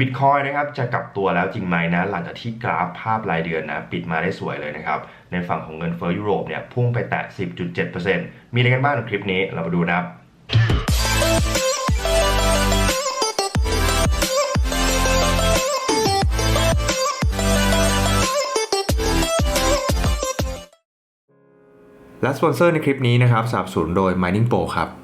บิตคอยนะครับจะกลับตัวแล้วจริงไหมนะ หลังจากที่กราฟภาพรายเดือนนะ ปิดมาได้สวยเลยนะครับ ในฝั่งของเงินเฟ้อยุโรปเนี่ยพุ่งไปแตะ 10.7%มีอะไรกันบ้างในคลิปนี้เรามาดูนะครับและสปอนเซอร์ในคลิปนี้นะครับสนับสนุนโดย Mining Pro ครับ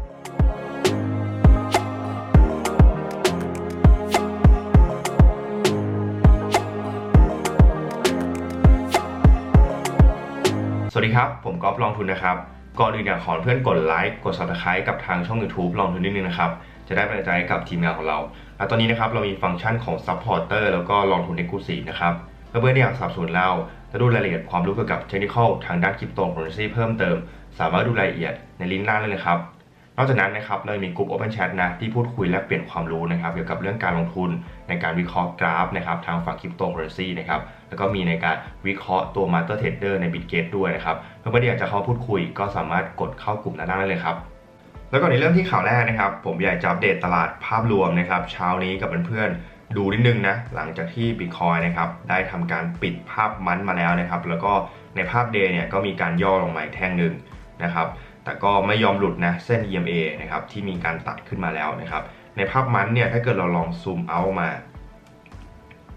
สวัสดีครับ ผมก๊อฟลองทุนนะครับ ก่อนอื่นอยากขอเพื่อนกดไลค์กด subscribe กับทางช่อง YouTube ลองทุนนิดนึงนะครับ จะได้เป็นใจกับทีมงานของเรา และตอนนี้นะครับเรามีฟังก์ชันของ supporter แล้วก็ลองทุน exclusive นะครับเพื่อนๆที่อยากสนับสนุนเราจะดูรายละเอียดความรู้เกี่ยวกับเทคนิคทางด้านคริปโตเคอเรนซีเพิ่มเติม สามารถดูรายละเอียดในลิงก์ล่างได้เลยครับ อกจากนั้นนะครับเรามีกลุ่ม Open Chat นะที่พูดคุยและเปลี่ยนความรู้นะครับเกี่ยวกับเรื่องการลงทุนในการวิเคราะห์กราฟนะครับทางฝั่งคริปโตเคอเรนซีนะครับแล้วก็มีในการวิเคราะห์ตัว Master Trader ใน Bitget ด้วยนะครับเพื่อนๆที่อยากจะเข้าพูดคุยก็สามารถกดเข้ากลุ่มนั้นได้เลยครับแล้วก่อนในเริ่มที่ข่าวแรกนะครับ ผมอยากจะอัปเดตตลาดภาพรวมนะครับเช้านี้กับเพื่อนๆดูนิดนึงนะหลังจากที่ Bitcoin นะครับได้ทำการปิดภาพมันมาแล้วนะครับ แล้วก็ในภาพเดย์เนี่ยก็มีการย่อลงมาแท่งหนึ่งนะครับ แต่ก็ไม่ยอมหลุดนะเส้น EMA นะครับที่มีการตัดขึ้นมาแล้วนะครับในภาพมันเนี่ยถ้าเกิดเราลองซูมเอามา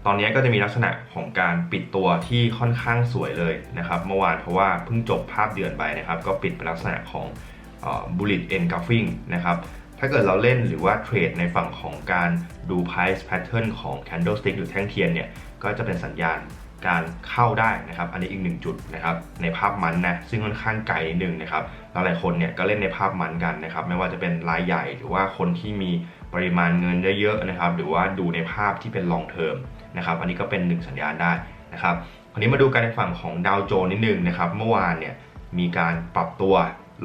ตอนนี้ก็จะมีลักษณะของการปิดตัวที่ค่อนข้างสวยเลยนะครับ เมื่อวานเพราะว่าเพิ่งจบภาพเดือนไปนะครับ ก็ปิดเป็นลักษณะของบุล l ตเอ็นกราฟิงนะครับถ้าเกิดเราเล่นหรือว่าเทรดในฝั่งของการดู price pattern ของ candlestick หรือแท่งเทียนเนี่ย ก็จะเป็นสัญญาณ การเข้าได้นะครับ อันนี้อีกหนึ่งจุดนะครับในภาพมันนะซึ่งค่อนข้างไกลนิดนึงนะครับหลายๆคนเนี่ยก็เล่นในภาพมันกันนะครับ ไม่ว่าจะเป็นรายใหญ่หรือว่าคนที่มีปริมาณเงินเยอะๆนะครับ หรือว่าดูในภาพที่เป็น long term นะครับ อันนี้ก็เป็นหนึ่งสัญญาณได้นะครับคราวนี้มาดูกันในฝั่งของดาวโจนนิดนึงนะครับ เมื่อวานเนี่ยมีการปรับตัว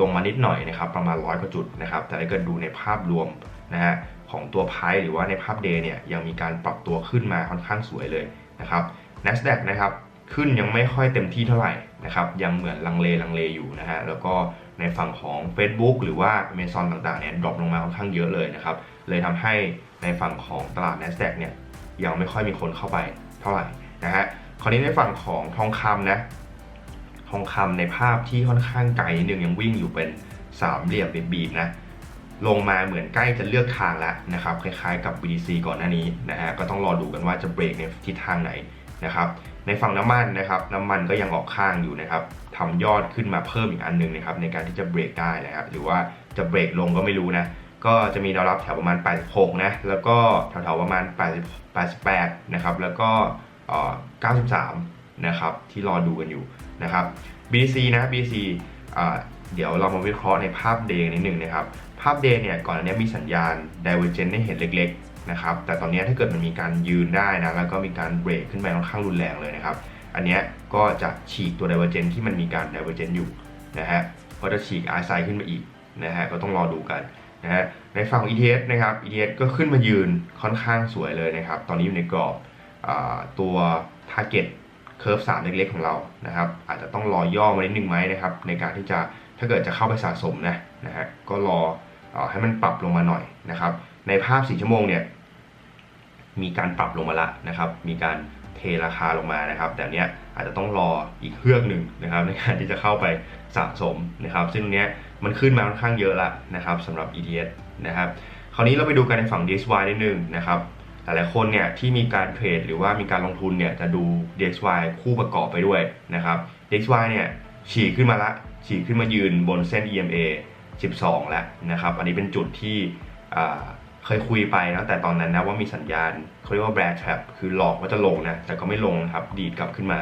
ลงมานิดหน่อยนะครับ ประมาณร้อยกว่าจุดนะครับ แต่ถ้าเกิดดูในภาพรวมนะฮะของตัวไพ่หรือว่าในภาพเดย์เนี่ยยังมีการปรับตัวขึ้นมาค่อนข้างสวยเลยนะครับ NASDAQ นะครับขึ้นยังไม่ค่อยเต็มที่เท่าไหร่นะครับยังเหมือนลังเลลังเลอยู่นะฮะแล้วก็ในฝั่งของ Facebook หรือว่า Amazon ต่างๆเนี่ยดรอปลงมาค่อนข้างเยอะเลยนะครับเลยทำให้ในฝั่งของตลาด NASDAQ เนี่ยยังไม่ค่อยมีคนเข้าไปเท่าไหร่นะฮะคราวนี้ในฝั่งของทองคำนะทองคำในภาพที่ค่อนข้างไกลนิดนึงยังวิ่งอยู่เป็นสามเหลี่ยมบีบนะลงมาเหมือนใกล้จะเลือกทางแล้วนะครับคล้ายๆกับ BTC ก่อนหน้านี้นะฮะก็ต้องรอดูกันว่าจะเบรกในทิศทางไหน นะครับ ในฝั่งน้ำมันนะครับน้ำมันก็ยังออกข้างอยู่นะครับทำยอดขึ้นมาเพิ่มอีกอันหนึงนะครับในการที่จะเบรกได้นะครับหรือว่าจะเบรกลงก็ไม่รู้นะก็จะมีแนวรับแถวประมาณ 86 นะ แล้วก็แถวๆประมาณ 80 88 นะครับ แล้วก็เอ่อ93 นะครับ ที่รอดูกันอยู่นะครับ BC นะ BC อ่าเดี๋ยวเรามาวิเคราะห์ในภาพเดย์นิดหนึ่งนะครับ ภาพเดย์เนี่ย ก่อนอันนี้มีสัญญาณ divergence ให้เห็นเล็กๆ นะครับ แต่ตอนนี้ถ้าเกิดมันมีการยืนได้นะ แล้วก็มีการเบรกขึ้นไปค่อนข้างรุนแรงเลยนะครับ อันนี้ก็จะฉีกตัว divergence ที่มันมีการ divergence อยู่นะฮะ ก็จะฉีก R s i ขึ้นมาอีกนะฮะ ก็ต้องรอดูกันนะฮะ ในฝั่ง ETH นะครับ ETH ก็ขึ้นมายืนค่อนข้างสวยเลยนะครับ ตอนนี้อยู่ในกรอบอตัว target เคอร์ฟ3เล็กๆของเรานะครับ อาจจะต้องรอย่อมานิดนึงไหมนะครับ ในการที่จะถ้าเกิดจะเข้าไปสะสมนะนะฮะก็รออให้มันปรับลงมาหน่อยนะครับ ในภาพ 4 ชั่วโมงเนี่ย มีการปรับลงมาละนะครับ มีการเทราคาลงมานะครับ แต่เนี้ยอาจจะต้องรออีกเครื่องหนึ่งนะครับ ในการที่จะเข้าไปสะสมนะครับ ซึ่งเนี้ยมันขึ้นมาค่อนข้างเยอะละนะครับสำหรับ ETH นะครับ คราวนี้เราไปดูกันในฝั่ง DXY นิดนึงนะครับหลายๆคนเนี่ยที่มีการเทรดหรือว่ามีการลงทุนเนี่ยจะดู DXY คู่ประกอบไปด้วยนะครับ DXY เนี่ยฉีกขึ้นมาละฉีกขึ้นมายืนบนเส้น EMA 12 แล้วนะครับ อันนี้เป็นจุดที่อ่า เคยคุยไปตั้งแต่ตอนนั้นนะว่ามีสัญญาณเขาเรียกว่า bear trap คือหลอกว่าจะลงนะ แต่ก็ไม่ลงครับ ดีดกลับขึ้นมา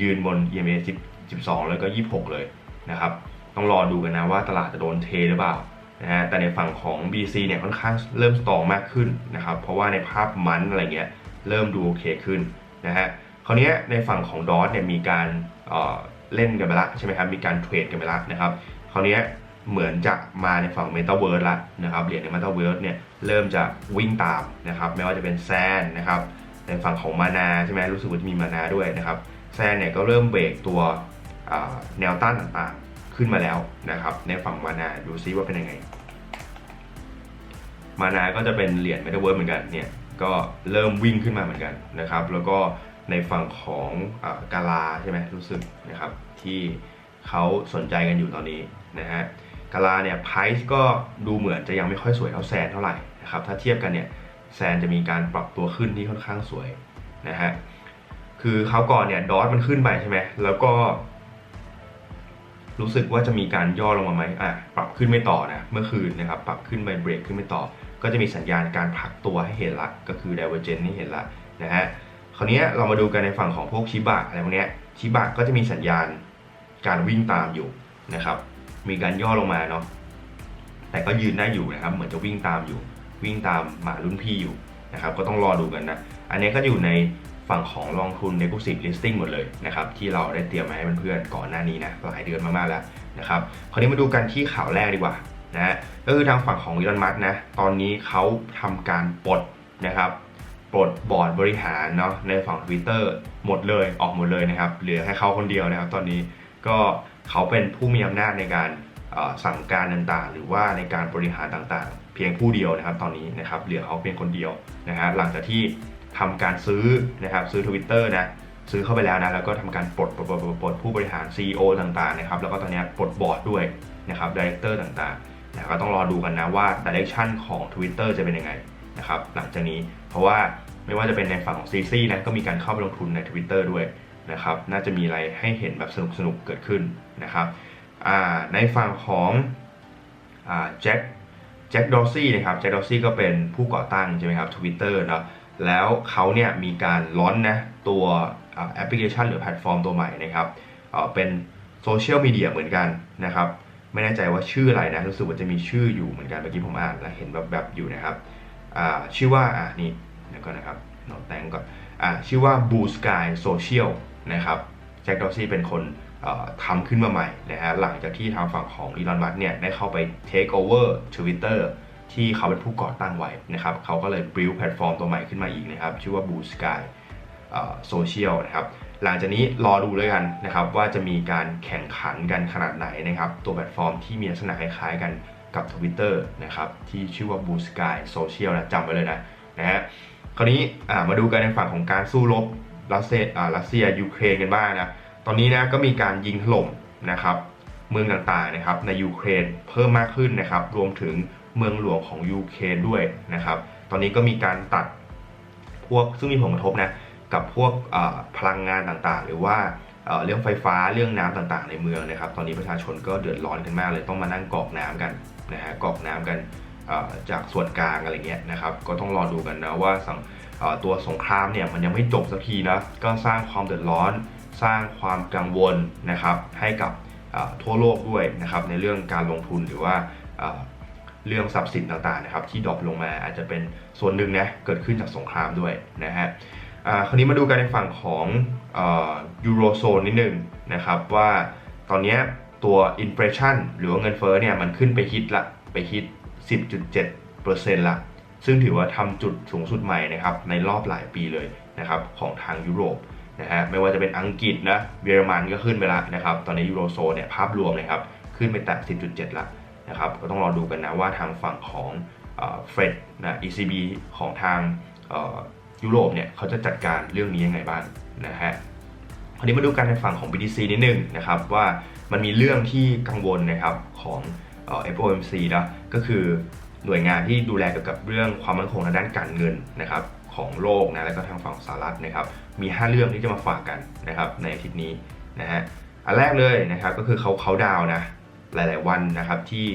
ยืนบน EMA 10 12 แล้วก็ 26 เลยนะครับ ต้องรอดูกันนะว่าตลาดจะโดนเทหรือเปล่านะฮะแต่ในฝั่งของ BC เนี่ยค่อนข้างเริ่มสตองมากขึ้นนะครับ เพราะว่าในภาพมันอะไรเงี้ยเริ่มดูโอเคขึ้นนะฮะคราวนี้ในฝั่งของดอทเนี่ยมีการเอ่อเล่นกันไปละใช่ไหมครับ มีการเทรดกันไปละนะครับ คราวนี้ เหมือนจะมาในฝั่ง Metaverse ละนะครับเหรียญใน Metaverse เนี่ยเริ่มจะวิ่งตามนะครับไม่ว่าจะเป็นแซนนะครับในฝั่งของมานาใช่ไหมรู้สึกว่าจะมีมานาด้วยนะครับแซนเนี่ยก็เริ่มเบรกตัวแนวต้านต่างๆขึ้นมาแล้วนะครับในฝั่งมานาดูซิว่าเป็นยังไง มานาก็จะเป็นเหรียญ Metaverse เหมือนกันเนี่ยก็เริ่มวิ่งขึ้นมาเหมือนกันนะครับแล้วก็ในฝั่งของอกาลาใช่ไหมรู้สึกนะครับที่เขาสนใจกันอยู่ตอนนี้นะฮะ กาลาเนี่ยไพรซ์ก็ดูเหมือนจะยังไม่ค่อยสวยเท่าแซนเท่าไหร่นะครับถ้าเทียบกันเนี่ยแซนจะมีการปรับตัวขึ้นที่ค่อนข้างสวยนะฮะคือเขาวก่อนเนี่ยดอทมันขึ้นไปใช่ไหมแล้วก็ รู้สึกว่าจะมีการย่อลงมาไหมอะปรับขึ้นไม่ต่อนะเมื่อคืนนะครับปรับขึ้นไปเบรกขึ้นไม่ต่อ ก็จะมีสัญญาณการผลักตัวให้เห็นละก็คือ divergence นี่เห็นละนะฮะคราวนี้เรามาดูกันในฝั่งของพวกชิบะอะไรพวกเนี้ยชิบะก็จะมีสัญญาณการวิ่งตามอยู่นะครับ มีการย่อลงมาเนาะแต่ก็ยืนได้อยู่นะครับ เหมือนจะวิ่งตามอยู่ วิ่งตามหมารุ่นพี่อยู่นะครับ ก็ต้องรอดูกันนะ อันนี้ก็อยู่ในฝั่งของลงทุน Exclusive Listing หมดเลยนะครับ ที่เราได้เตรียมมาให้เพื่อนๆก่อนหน้านี้นะหลายเดือนมากๆแล้วนะครับคราวนี้มาดูกันที่ข่าวแรกดีกว่านะก็คือทางฝั่งของอีลอนมัสนะตอนนี้เขาทำการปลดนะครับปลดบอร์ดบริหารเนาะในฝั่ง Twitter หมดเลยออกหมดเลยนะครับเหลือแค่เขาคนเดียวนะครับตอนนี้ก็ เขาเป็นผู้มีอำนาจในการสั่งการต่างๆ หรือว่าในการบริหารต่างๆ เพียงผู้เดียวนะครับ ตอนนี้นะครับเหลือเขาเพียงคนเดียวนะฮะหลังจากที่ทำการซื้อนะครับซื้อ Twitter นะซื้อเข้าไปแล้วนะแล้วก็ทำการปลดปลดปลดปลดปลดผู้บริหาร CEO ต่างๆนะครับแล้วก็ตอนนี้ปลดบอร์ดด้วยนะครับดีเรคเตอร์ต่างๆนะก็ต้องรอดูกันนะว่าดิเรกชันของ Twitter จะเป็นยังไงนะครับหลังจากนี้เพราะว่าไม่ว่าจะเป็นในฝั่งของ CC นะก็มีการเข้าไปลงทุนใน Twitter ด้วยนะครับน่าจะมีอะไรให้เห็นแบบสนุกๆเกิดขึ้น นะครับในฝั่งของแจ็คแจ็คดอซี่นะครับแจ็คดอซี่ก็เป็นผู้ก่อตั้งใช่ไหมครับ Twitter เนาะแล้วเขาเนี่ยมีการล้อนนะตัวแอปพลิเคชันหรือแพลตฟอร์มตัวใหม่นะครับเป็นโซเชียลมีเดียเหมือนกันนะครับไม่แน่ใจว่าชื่ออะไรนะรู้สึกว่าจะมีชื่ออยู่เหมือนกันเมื่อกี้ผมอ่านแล้วเห็นแบบแบบอยู่นะครับชื่อว่าอ่านี่เดี๋ยวก่อนนะครับโน้ตแตงก่อนอ่าชื่อว่า Blue Sky Social นะครับ จ็คดอซี่เป็นคนเอ่อทำขึ้นมาใหม่นะฮะหลังจากที่ทางฝั่งของอีลอนมัสเนี่ยได้เข้าไป take over Twitter ที่เขาเป็นผู้ก่อตั้งไว้นะครับเขาก็เลย build แพลตฟอร์มตัวใหม่ขึ้นมาอีกนะครับ ชื่อว่า Blue Sky โซเชียลนะครับหลังจากนี้รอดูเลยกันนะครับว่าจะมีการแข่งขันกันขนาดไหนนะครับตัวแพลตฟอร์มที่มีลักษณะคล้ายๆกันกับ Twitter นะครับที่ชื่อว่า Blue Sky Social นะจำไว้เลยนะนะฮะคราวนี้มาดูกันในฝั่งของการสู้รบ รัสเซียอ่ารัสเซียยูเครนกันบ้างนะตอนนี้นะก็มีการยิงถล่มนะครับเมืองต่างๆนะครับในยูเครนเพิ่มมากขึ้นนะครับ รวมถึงเมืองหลวงของยูเครนด้วยนะครับ ตอนนี้ก็มีการตัดพวกซึ่งมีผลกระทบนะกับพวกอ่อพลังงานต่างๆ หรือว่าเรื่องไฟฟ้าเรื่องน้ำต่างๆ ในเมืองนะครับ ตอนนี้ประชาชนก็เดือดร้อนกันมากเลยต้องมานั่งกอกน้ำกันนะฮะกอกน้ำกันอ่อจากส่วนกลางอะไรเงี้ยนะครับ ก็ต้องรอดูกันนะว่าสัง ตัวสงครามเนี่ยมันยังไม่จบสักทีนะก็สร้างความเดือดร้อน สร้างความกังวลนะครับให้กับทั่วโลกด้วยนะครับในเรื่องการลงทุนหรือว่าเรื่องทรัพย์สินต่างๆนะครับที่ดรอปลงมาอาจจะเป็นส่วนหนึ่งนะเกิดขึ้นจากสงครามด้วยนะฮะคราวนี้มาดูกันในฝั่งของยูโรโซนนิดนึงนะครับว่าตอนนี้ตัวอินเฟลชันหรือว่าเงินเฟ้อเนี่ยมันขึ้นไปฮิตละไปฮิต 10.7%ละ ซึ่งถือว่าทำจุดสูงสุดใหม่นะครับในรอบหลายปีเลยนะครับของทางยุโรปนะฮะไม่ว่าจะเป็นอังกฤษนะเยอรมันก็ขึ้นไปแล้วนะครับตอนนี้ยูโรโซนเนี่ยภาพรวมเลยครับขึ้นไปแตะ 10.7 ละนะครับก็ต้องรอดูกันนะว่าทางฝั่งของเฟดนะ ECB ของทางยุโรปเนี่ยเขาจะจัดการเรื่องนี้ยังไงบ้างนะฮะคราวนี้มาดูกันในฝั่งของ BTC นิดนึงนะครับว่ามันมีเรื่องที่กังวลนะครับของ FOMC นะก็คือ หน่วยงานที่ดูแลเกี่ยวกับเรื่องความมั่นคงทางด้านการเงินนะครับของโลกนะแล้วก็ทางฝั่งสหรัฐนะครับ มี 5 เรื่องที่จะมาฝากกันนะครับในอาทิตย์นี้นะฮะอันแรกเลยนะครับก็คือเขาเขาดาวน์นะหลาย ๆ วันนะครับที่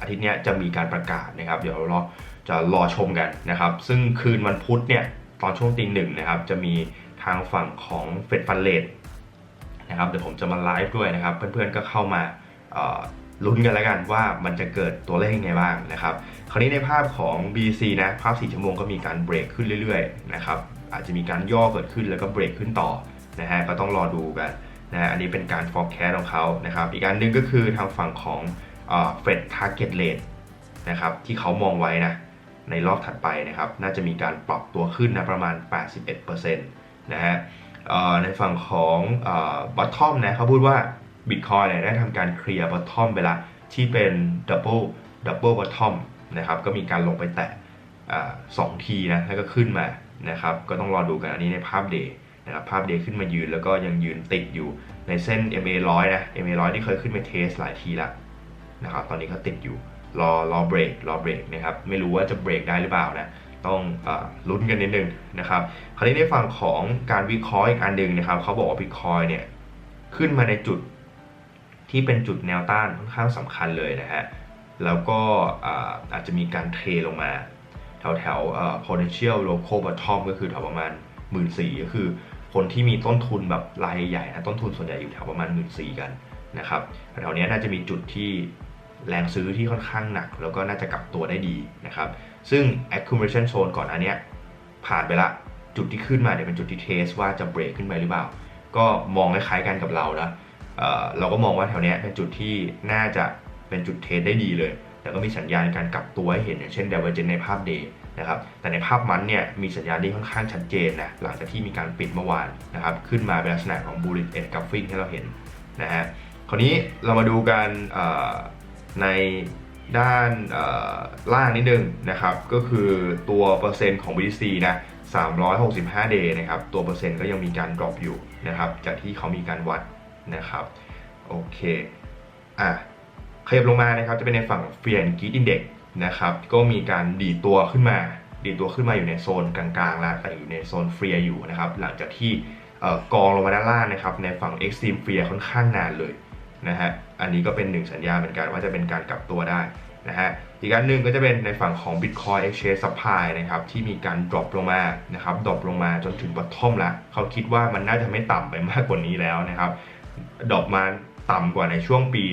อาทิตย์นี้จะมีการประกาศนะครับ เดี๋ยวเราจะรอชมกันนะครับ ซึ่งคืนวันพุธเนี่ยตอนช่วงตีหนึ่งนะครับจะมีทางฝั่งของเฟดฟันเลดนะครับเดี๋ยวผมจะมาไลฟ์ด้วยนะครับ เพื่อน ๆ ก็เข้ามา ลุ้นกันแล้วกันว่ามันจะเกิดตัวเลขยังไงบ้างนะครับ คราวนี้ในภาพของ BC นะภาพ 4 ชั่วโมงก็มีการเบรกขึ้นเรื่อยๆนะครับอาจจะมีการย่อเกิดขึ้นแล้วก็เบรกขึ้นต่อนะฮะก็ต้องรอดูกันนะฮะอันนี้เป็นการ forecast ของเขานะครับอีกอันหนึ่งก็คือทางฝั่งของเฟดทาร์เก็ตเลทนะครับที่เขามองไว้นะในรอบถัดไปนะครับน่าจะมีการปรับตัวขึ้นนะประมาณ 81%นะฮะเอ่อในฝั่งของบอททอมนะเขาพูดว่า Bitcoin เนี่ยได้ทำการเคลียร์บอททอมไปละที่เป็น Double Double Bottom นะครับก็มีการลงไปแตะสองทีนะแล้วก็ขึ้นมานะครับก็ต้องรอดูกันอันนี้ในภาพเดย์นะครับภาพเดย์ขึ้นมายืนแล้วก็ยังยืนติดอยู่ในเส้น MA 100นะ MA 100ที่เคยขึ้นไปเทสหลายทีแล้วนะครับตอนนี้ก็ติดอยู่รอรอเบรกรอเบรกนะครับไม่รู้ว่าจะเบรกได้หรือเปล่านะต้องอลุ้นกันนิดนึงนะครับคราวนี้ในฝั่งของการวิเคราะห์อีกอันหนึ่งนะครับเขาบอกว่า Bitcoin เนี่ยขึ้นมาในจุด ที่เป็นจุดแนวต้านค่อนข้างสำคัญเลยนะฮะ แล้วก็อาอาจจะมีการเทลงมา แถวแถว potential local bottom ก็คือแถวประมาณ 1 4ื่นก็คือคนที่มีต้นทุนแบบรายใหญ่นะต้นทุนส่วนใหญ่อยู่แถวประมาณ 1 4ื่นกันนะครับแถวเนี้ยน่าจะมีจุดที่แรงซื้อที่ค่อนข้างหนัก แล้วก็น่าจะกลับตัวได้ดีนะครับ ซึ่ง accumulation zone ก่อนอันเนี้ยผ่านไปละจุดที่ขึ้นมาเนี่ยเป็นจุดที่เทสว่าจะเบรกขึ้นไปหรือเปล่า ก็มองคล้ายๆกันกับเราแล้ว เราก็มองว่าแถวนี้เป็นจุดที่น่าจะเป็นจุดเทสได้ดีเลย แต่ก็มีสัญญาณการกลับตัวให้เห็นอย่างเช่น divergence ในภาพ day นะครับ แต่ในภาพมันเนี่ยมีสัญญาณที่ค่อนข้างชัดเจนนะ หลังจากที่มีการปิดเมื่อวานนะครับ ขึ้นมาเป็นลักษณะของ bullish edge graphing ที่เราเห็นนะฮะ คราวนี้เรามาดูกันในด้านล่างนิดนึงนะครับ ก็คือตัวเปอร์เซ็นต์ของ BTC นะ365 day นะครับ ตัวเปอร์เซ็นต์ก็ยังมีการ drop อยู่นะครับ จากที่เขามีการวัด นะครับโอเคอะขยับลงมานะครับจะเป็นในฝั่ง Fear and Greed Index นะครับก็มีการดีตัวขึ้นมา ดีตัวขึ้นมาอยู่ในโซนกลางๆแล้วแต่อยู่ในโซน Fear อยู่นะครับหลังจากที่กองลงมาด้านล่างนะครับในฝั่ง Extreme Fear ค่อนข้างนานเลยนะฮะอันนี้ก็เป็นหนึ่งสัญญาณเหมือนกันว่าจะเป็นการกลับตัวได้นะฮะอีกอันหนึ่งก็จะเป็นในฝั่งของ Bitcoin Exchange Supply นะครับที่มีการ drop ลงมานะครับดรอปลงมาจนถึง bottom แล้วเขาคิดว่ามันน่าจะไม่ต่ำไปมากกว่านี้แล้วนะครับ ดรอปมาต่ำกว่าในช่วงปี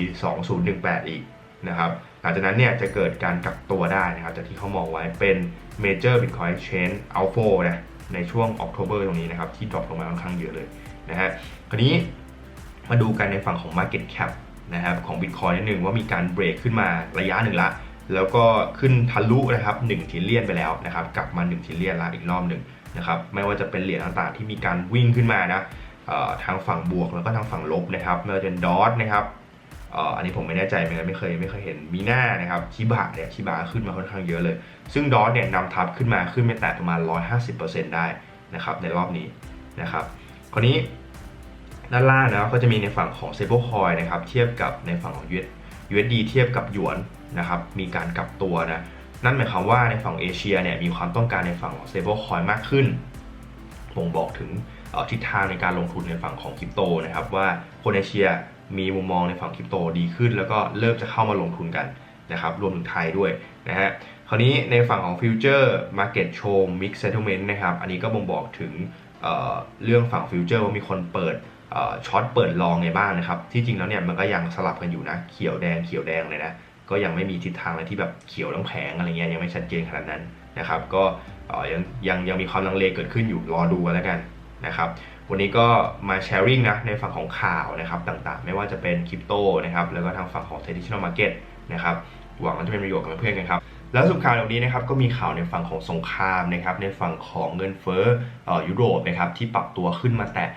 2018 อีกนะครับหลังจากนั้นเนี่ยจะเกิดการกลับตัวได้นะครับจากที่เขามองไว้เป็น Major Bitcoin Exchange Outflow นะในช่วง October ตรงนี้นะครับ ที่ดรอปลงมาค่อนข้างเยอะเลยนะฮะคราวนี้มาดูกันในฝั่งของ Market Cap นะครับของ Bitcoin นิดนึงว่ามีการเบรกขึ้นมาระยะหนึ่งละ แล้วก็ขึ้นทะลุนะครับ1ทิลเลียนไปแล้วนะครับ กลับมา1ทิลเลียนละอีกรอบหนึ่งนะครับไม่ว่าจะเป็นเหรียญต่างๆที่มีการวิ่งขึ้นมานะ ทางฝั่งบวกแล้วก็ทางฝั่งลบนะครับไม่ว่าจะเป็นดอทนะครับอ,อันนี้ผมไม่แน่ใจเหมือนกันไม่เคยไม่เคยเห็นมีหน้านะครับชิบะเนี่ยชิบะขึ้นมาค่อนข้างเยอะเลย ซึ่งดอทเนี่ยนำทับขึ้นมาขึ้นไปแตะประมาณ 150%ได้นะครับในรอบนี้นะครับคราวนี้ด้านล่างนะก็จะมีในฝั่งของ s t a b l e coin นะครับเทียบกับในฝั่งของ US USD เทียบกับหยวนนะครับมีการกลับตัวนะนั่นหมายความว่าในฝั่งเอเชียเนี่ยมีความต้องการในฝั่งของ stable coin มากขึ้นบ่งบอกถึง ทิศทางในการลงทุนในฝั่งของคริปโตนะครับว่าคนเอเชียมีมุมมองในฝั่งคริปโตดีขึ้น แล้วก็เริ่มจะเข้ามาลงทุนกันนะครับรวมถึงไทยด้วยนะฮะคราวนี้ในฝั่งของฟิวเจอร์มาร์เก็ตโชว์มิกซ์เซ t เมนต์นะครับอันนี้ก็บ่งบอกถึงเเรื่องฝั่งฟิวเจอร์ว่ามีคนเปิดช็อตเปิดลองในบ้างนะครับ ที่จริงแล้วเนี่ยมันก็ยังสลับกันอยู่นะ เขียวแดงเขียวแดงเลยนะก็ยังไม่มีทิศทางอะไรที่แบบเขียวทั้งแผงอะไรเงี้ยยังไม่ชัดเจนขนาดนั้นนะครับ ก็ยังยังยังมีความลังเลเกิดขึ้นอยู่รอดูกันแล้วกัน นะครับวันนี้ก็มาแชร์ริ่งนะในฝั่งของข่าวนะครับต่างๆ ไม่ว่าจะเป็นคริปโตนะครับแล้วก็ทางฝั่งของ traditional market นะครับหวังว่าจะเป็นประโยชน์กับเพื่อนๆกันครับ แล้วสุดข่าวในวันนี้นะครับก็มีข่าวในฝั่งของสงครามนะครับในฝั่งของเงินเฟ้ออยุโรปนะครับที่ปรับตัวขึ้นมาแตะ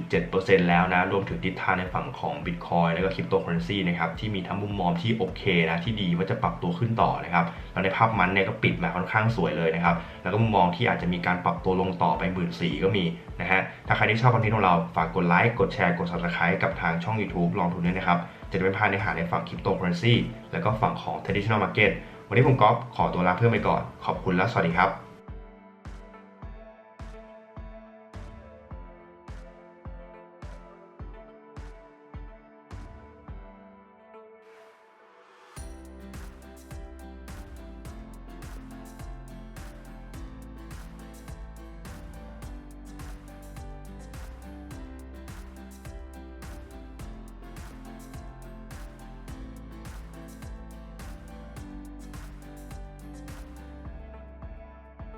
10.7%แล้วนะรวมถึงทิศทางในฝั่งของ Bitcoin แล้วก็คริปโตเคอเรนซีนะครับที่มีทั้งมุมมองที่โอเคนะที่ดีว่าจะปรับตัวขึ้นต่อนะครับแล้วในภาพมันเนี่ยก็ปิดมาค่อนข้างสวยเลยนะครับแล้วก็มุมมองที่อาจจะมีการปรับตัวลงต่อไป1 4ื่นสีก็มีนะฮะถ้าใครที่ชอบคอนเทนต์ของเราฝากกดไลค์กดแชร์กด subscribe กับทางช่อง YouTube ลองทุนด้วยนะครับจะได้ไม่พลาดเนื้อหาในฝั่งคริปโตเคอเรนซีแล้วก็ฝั่งของ traditional market วันนี้ผมก๊อฟขอตัวลาเพื่อนไปก่อน ขอบคุณและสวัสดีครับ